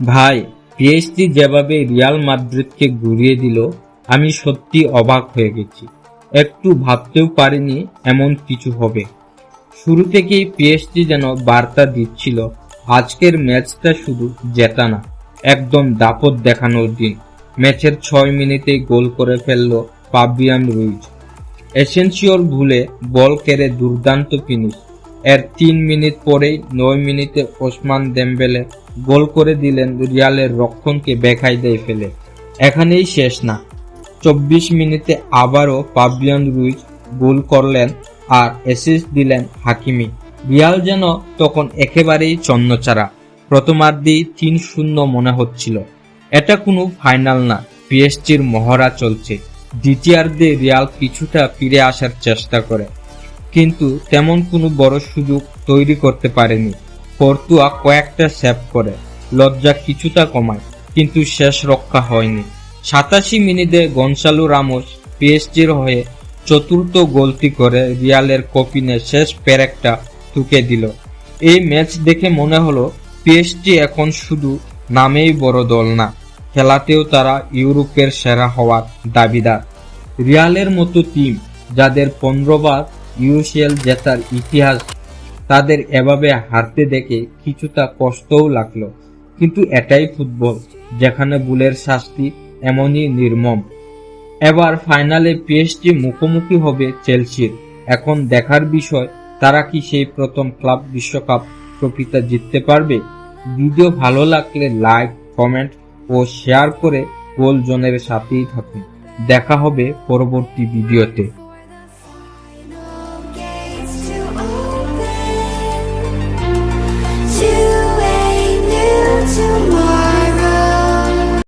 ভাই পিএসজি যেভাবে রিয়াল মাদ্রিদকে ঘুরিয়ে দিল, আমি সত্যি অবাক হয়ে গেছি। একটু ভাবতেও পারিনি এমন কিছু হবে। শুরু থেকেই পিএসজি যেন বার্তা দিচ্ছিল, আজকের ম্যাচটা শুধু জেতা না, একদম দাপট দেখানোর দিন। ম্যাচের ছয় মিনিটেই গোল করে ফেলল পাবিয়ান রুইজ। এসেন্সিওর ভুলে বল কেড়ে দুর্দান্ত ফিনিশ এর তিন মিনিট পরেই নয় মিনিটে ওসমান দেমবেলে গোল করে দিলেন রিয়ালের রক্ষণকে বেখাই দিয়ে ফেলে। এখানেই শেষ না। চব্বিশ মিনিটে আবারও পাবিয়ান রুইজ গোল করলেন আর অ্যাসিস্ট দিলেন হাকিমি। রিয়াল যেন তখন একেবারেই চন্নচারা। প্রথমার্ধেই তিন শূন্য মনে হচ্ছিল। এটা কোনো ফাইনাল না, পিএসজির মহড়া চলছে। দ্বিতীয়ার্ধে রিয়াল কিছুটা ফিরে আসার চেষ্টা করে। কিন্তু তেমন কোনো বড় সুযোগ তৈরি করতে পারেনি। পর্তুয়া কয়েকটা সেভ করে। লজ্জা কিছুটা কমায়, কিন্তু শেষ রক্ষা হয়নি। সাতাশি মিনিটে গনসালু রামোস পিএসজির হয়ে চতুর্থ গোলটি করে রিয়ালের কপিনে শেষ প্যারেকটা টুকে দিল। এই ম্যাচ দেখে মনে হলো, পিএসজি এখন শুধু নামেই বড় দল না, খেলাতেও তারা ইউরোপের সেরা হওয়ার দাবিদার। রিয়ালের মতো টিম, যাদের পনেরো বার ইউসিএল জেতার ইতিহাস তাদের এভাবে হারতে দেখে কিছুটা কষ্টও লাগল। কিন্তু এটাই ফুটবল, যেখানে বুলের শাস্তি এমনই নির্মম। এবার ফাইনালে পিএসজি মুখোমুখি হবে চেলসির। এখন দেখার বিষয়, তারা কি সেই প্রথম ক্লাব বিশ্বকাপ ট্রফিটা জিততে পারবে? ভিডিও ভালো লাগলে লাইক, কমেন্ট ও শেয়ার করে গোল জোনের সাথেই থাকুন। দেখা হবে পরবর্তী ভিডিওতে।